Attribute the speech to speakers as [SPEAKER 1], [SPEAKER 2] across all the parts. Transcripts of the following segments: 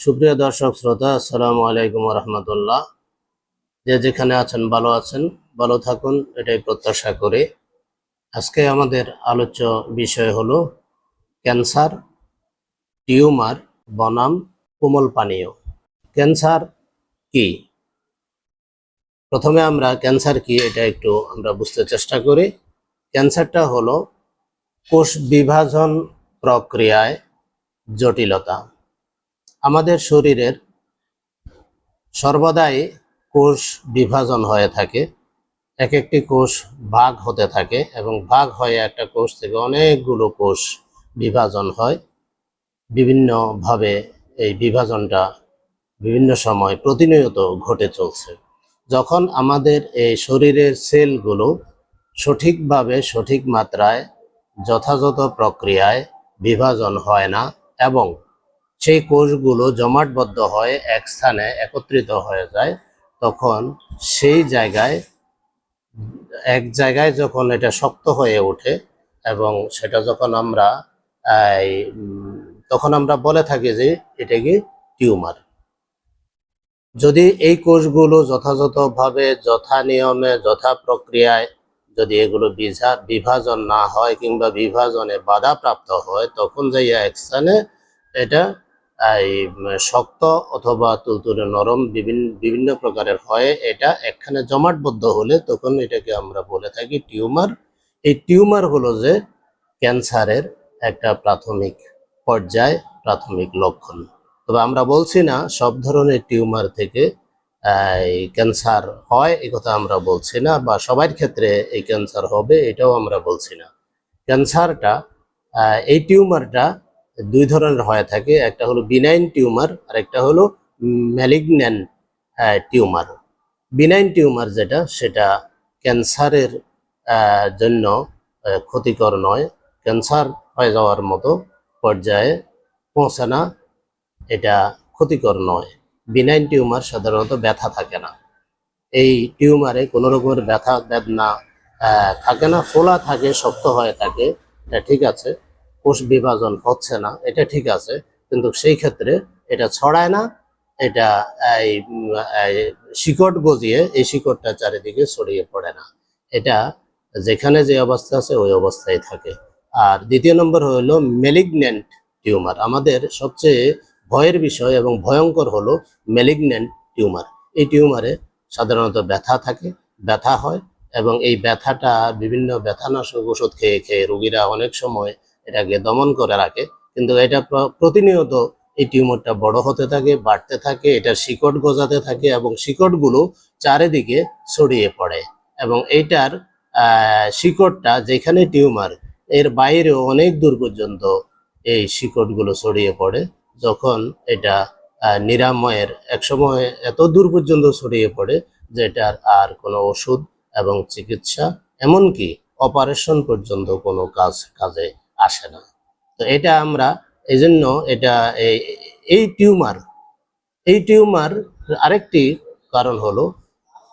[SPEAKER 1] সুপ্রিয় দর্শক শ্রোতা, আসসালামু আলাইকুম রহমতুল্লাহ যে যেখানে আছেন, ভালো আছেন, ভালো থাকুন, এটাই প্রত্যাশা করি। আজকে আমাদের আলোচ্য বিষয় হলো ক্যান্সার, টিউমার, বনাম, কোমল পানীয়। ক্যান্সার কি? প্রথমে আমরা ক্যান্সার কি, এটা একটু আমরা বুঝতে চেষ্টা করি। ক্যান্সারটা হলো কোষ বিভাজন প্রক্রিয়ায় জটিলতা। আমাদের শরীরের সর্বদাই কোষ বিভাজন হয়ে থাকে। এক একটি কোষ ভাগ হতে থাকে এবং ভাগ হয়ে একটা কোষ থেকে অনেকগুলো কোষ বিভাজন হয়। বিভিন্নভাবে এই বিভাজনটা বিভিন্ন সময় প্রতিনিয়ত ঘটে চলছে। যখন আমাদের এই শরীরের সেলগুলো সঠিকভাবে সঠিক মাত্রায় যথাযথ প্রক্রিয়ায় বিভাজন হয় না এবং সেই কোষগুলো জমাটবদ্ধ হয়ে এক স্থানে একত্রিত হয়ে যায়, তখন সেই জায়গায়, এক জায়গায় যখন এটা শক্ত হয়ে ওঠে এবং সেটা যখন আমরা তখন আমরা বলে থাকি যে এটা কি টিউমার। যদি এই কোষগুলো যথাযথভাবে, যথা নিয়মে, যথা প্রক্রিয়ায় যদি এগুলো বিঝা বিভাজন না হয় কিংবা বিভাজনে বাধাপ্রাপ্ত হয়, তখন যাইয়া এক স্থানে এটা এই শক্ত অথবা তুলতুলে নরম বিভিন্ন বিভিন্ন প্রকারের হয়, এটা একখানে জমাটবদ্ধ হলে তখন এটাকে আমরা বলে থাকি টিউমার। এই টিউমার হলো যে ক্যান্সারের একটা প্রাথমিক পর্যায়, প্রাথমিক লক্ষণ। তবে আমরা বলছি না সব ধরনের টিউমার থেকে ক্যান্সার হয়, এই কথা আমরা বলছি না, বা সবার ক্ষেত্রে এই ক্যান্সার হবে, এটাও আমরা বলছি না। ক্যান্সারটা এই টিউমারটা দুই ধরনের হয়ে থাকে, একটা হলো বিনাইন টিউমার আর একটা হলো ম্যালিগন্যান টিউমার বিনাইন টিউমার যেটা, সেটা ক্যান্সারের জন্য ক্ষতিকর নয়। ক্যান্সার হয়ে যাওয়ার মতো পর্যায়ে পৌঁছে না এটা ক্ষতিকর নয়। বিনাইন টিউমার সাধারণত ব্যথা থাকে না। এই টিউমারে কোনো রকমের ব্যথা, বেদনা থাকে না, ফোলা থাকে, শক্ত হয়ে থাকে ঠিক আছে। কোষ বিভাজন হচ্ছে না, এটা ঠিক আছে, কিন্তু সেই ক্ষেত্রে এটা ছড়ায় না, এটা এই শিকড় গজিয়ে এই শিকড়টা চারিদিকে ছড়িয়ে পড়ে না। এটা যেখানে যে অবস্থা আছে ওই অবস্থায় থাকে। আর দ্বিতীয় নম্বর হলো মেলিগন্যান্ট টিউমার আমাদের সবচেয়ে ভয়ের বিষয় এবং ভয়ঙ্কর হলো মেলিগন্যান্ট টিউমার এই টিউমারে সাধারণত ব্যথা থাকে, ব্যথা হয় এবং এই ব্যথাটা বিভিন্ন ব্যথানাশক ওষুধ খেয়ে খেয়ে রোগীরা অনেক সময় এটাকে দমন করে রাখে। কিন্তু এটা প্রতিনিয়ত এই টিউমারটা বড় হতে থাকে বাড়তে থাকে এটা শিকড় গজাতে থাকে এবং শিকড়গুলো চারিদিকে ছড়িয়ে পড়ে এবং এইটার আহ, শিকড়টা যেখানে টিউমার এর বাইরেও অনেক দূর পর্যন্ত এই শিকড়গুলো ছড়িয়ে পড়ে। যখন এটা নিরাময়ের একসময় এত দূর পর্যন্ত ছড়িয়ে পড়ে যে এটার আর কোনো ওষুধ এবং চিকিৎসা এমনকি অপারেশন পর্যন্ত কোনো কাজ কাজে আসে না। তো এটা আমরা এই জন্য এটা এই টিউমার এই টিউমার আরেকটি কারণ হলো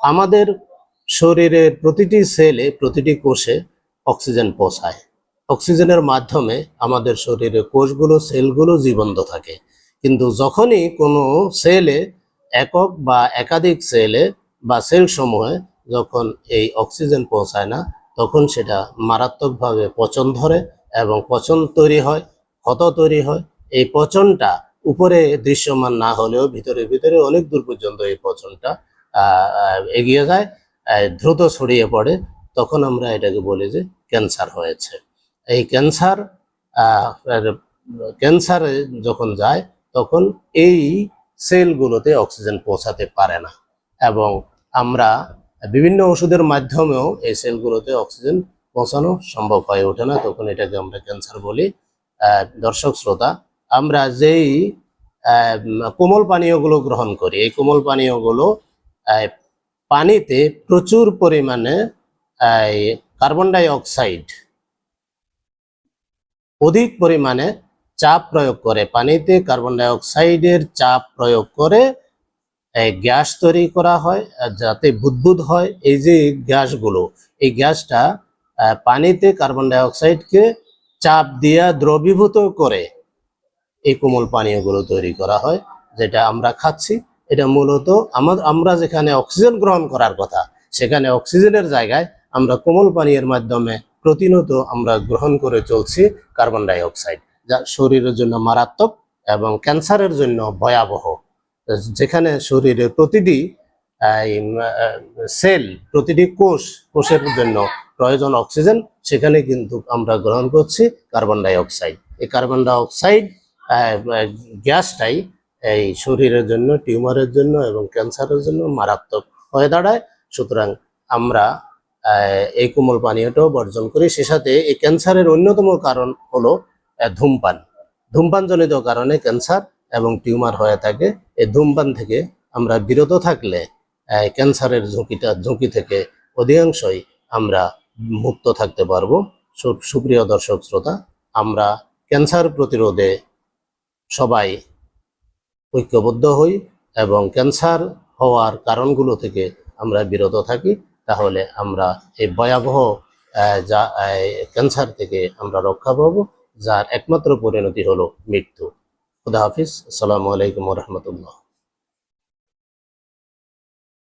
[SPEAKER 1] আমাদের শরীরের প্রতিটি সেলে, প্রতিটি কোষে অক্সিজেন পৌঁছায়। অক্সিজেনের মাধ্যমে আমাদের শরীরের কোষগুলো, সেলগুলো জীবন্ত থাকে। কিন্তু যখনই কোনো সেলে, একক বা একাধিক সেলে বা সেল সমূহে যখন এই অক্সিজেন পৌঁছায় না, তখন সেটা মারাত্মকভাবে পচন ধরে এবং পচন তৈরি হয়, ক্ষত তৈরি হয়। এই পচনটা উপরে দৃশ্যমান না হলেও ভিতরে ভিতরে অনেক দূর পর্যন্ত এই পচনটা এগিয়ে যায় দ্রুত ছড়িয়ে পড়ে। তখন আমরা এটাকে বলি যে ক্যান্সার হয়েছে। এই ক্যান্সার ক্যান্সারে যখন যায়, তখন এই সেলগুলোতে অক্সিজেন পৌঁছাতে পারে না। এবং আমরা বিভিন্ন ওষুধের মাধ্যমেও এই সেলগুলোতে অক্সিজেন পৌঁছানো সম্ভব হয়ে ওঠে না, তখন এটাকে আমরা ক্যান্সার বলি। দর্শক শ্রোতা, আমরা যেই কোমল পানীয়গুলো গ্রহণ করি, এই কোমল পানীয়গুলো পানিতে প্রচুর পরিমাণে কার্বন ডাই অক্সাইড অধিক পরিমাণে চাপ প্রয়োগ করে, পানিতে কার্বন ডাই অক্সাইডের চাপ প্রয়োগ করে গ্যাস তৈরি করা হয় যাতে বুদবুদ হয়, এই যে গ্যাসগুলো, এই গ্যাসটা পানিতে কার্বন ডাই অক্সাইডকে চাপ দিয়া দ্রবীভূত করে এই কোমল পানীয়গুলো তৈরি করা হয়, যেটা আমরা খাচ্ছি। এটা মূলত আমার আমরা যেখানে অক্সিজেন গ্রহণ করার কথা, সেখানে অক্সিজেনের জায়গায় আমরা কোমল পানীয়ের মাধ্যমে প্রতিনিয়ত আমরা গ্রহণ করে চলছি কার্বন ডাই অক্সাইড যা শরীরের জন্য মারাত্মক এবং ক্যান্সারের জন্য ভয়াবহ। যেখানে শরীরের প্রতিটি সেল প্রতিটি কোষ, কোষের জন্য প্রয়োজন অক্সিজেন, সেখানে কিন্তু আমরা গ্রহণ করছি কার্বন ডাই অক্সাইড এই কার্বন ডাই অক্সাইড গ্যাসটাই এই শরীরের জন্য, টিউমারের জন্য এবং ক্যান্সারের জন্য মারাত্মক হয়ে দাঁড়ায়। সুতরাং আমরা এই কোমল পানীয়টাও বর্জন করি। সে সাথে এই ক্যান্সারের অন্যতম কারণ হলো ধূমপান। ধূমপানজনিত কারণে ক্যান্সার এবং টিউমার হয়ে থাকে। এই ধূমপান থেকে আমরা বিরত থাকলে ক্যান্সারের ঝুঁকিটা, ঝুঁকি থেকে অধিকাংশই আমরা মুক্ত থাকতে পারব। সুপ্রিয় দর্শক শ্রোতা, আমরা ক্যান্সার প্রতিরোধে সবাই ঐক্যবদ্ধ হই এবং ক্যান্সার হওয়ার কারণগুলো থেকে আমরা বিরত থাকি। তাহলে আমরা এই ভয়াবহ যা ক্যান্সার থেকে আমরা রক্ষা পাবো, যার একমাত্র পরিণতি হলো মৃত্যু। খুদা হাফিজ। আসসালামু আলাইকুম রহমতুল্লাহ।